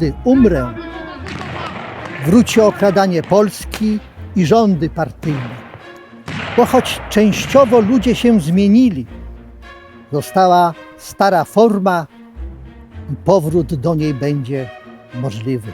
gdy umrę, wróci okradanie Polski i rządy partyjne. Bo choć częściowo ludzie się zmienili, została stara forma i powrót do niej będzie możliwy.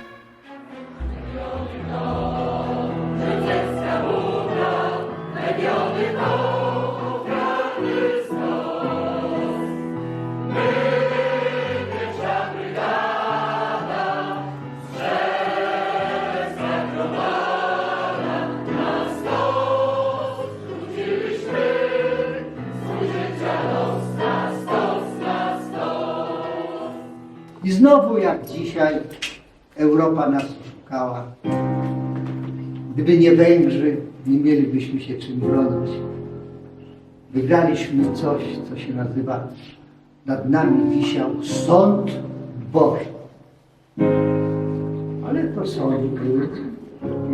I znowu jak dzisiaj Europa nas szukała. Gdyby nie Węgrzy, nie mielibyśmy się czym bronić. Wygraliśmy coś, co się nazywa nad nami wisiał sąd Boży. Ale to sąd był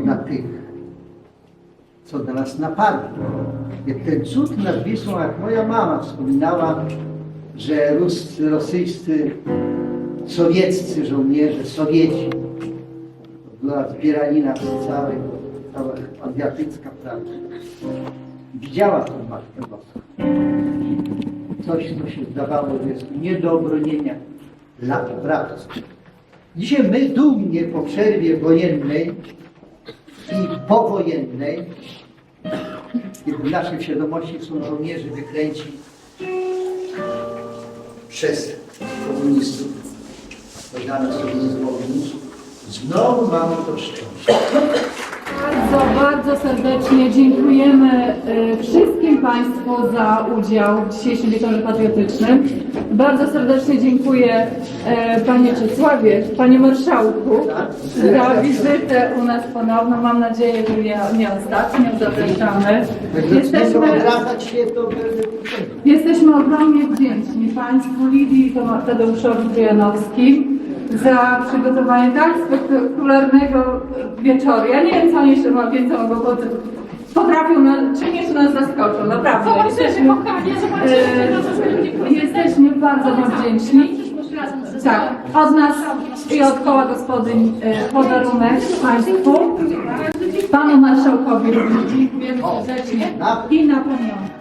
na tych, co do nas napadli. Jak ten cud nad Wisłą, jak moja mama wspominała, że ruscy, rosyjscy sowieccy żołnierze, Sowieci. Była zbieranina z całej, cała azjatycka prawda. Widziała tą Matkę Boską. Coś, co się zdawało, że jest nie do obronienia dla prawców. Dzisiaj my dumnie po przerwie wojennej i powojennej, kiedy w naszej świadomości są żołnierze wykręci przez komunistów, sowieckie, znowu mamy to szczęście. Bardzo, bardzo serdecznie dziękujemy y, wszystkim Państwu za udział w dzisiejszym wieczorze patriotycznym. Bardzo serdecznie dziękuję e, Panie Czesławie, Panie Marszałku za wizytę u nas ponowną. Mam nadzieję, że nie, nie ostatnią. Zapraszamy. Jesteśmy, się, jesteśmy ogromnie wdzięczni Państwu Lidii i Tadeuszowi Trojanowskim za przygotowanie tak spektakularnego wieczoru. Ja nie wiem, co oni jeszcze ma więcej mogą pod... potrafią, na, czym jeszcze nas zaskoczą, naprawdę. Zobaczymy, kochanie, zobaczymy, E, Jesteśmy bardzo Wam wdzięczni. Tak, od nas i od koła gospodyń e, podarunek Państwu, Panu Marszałkowi również dziękujemy serdecznie. i na pamiątkę.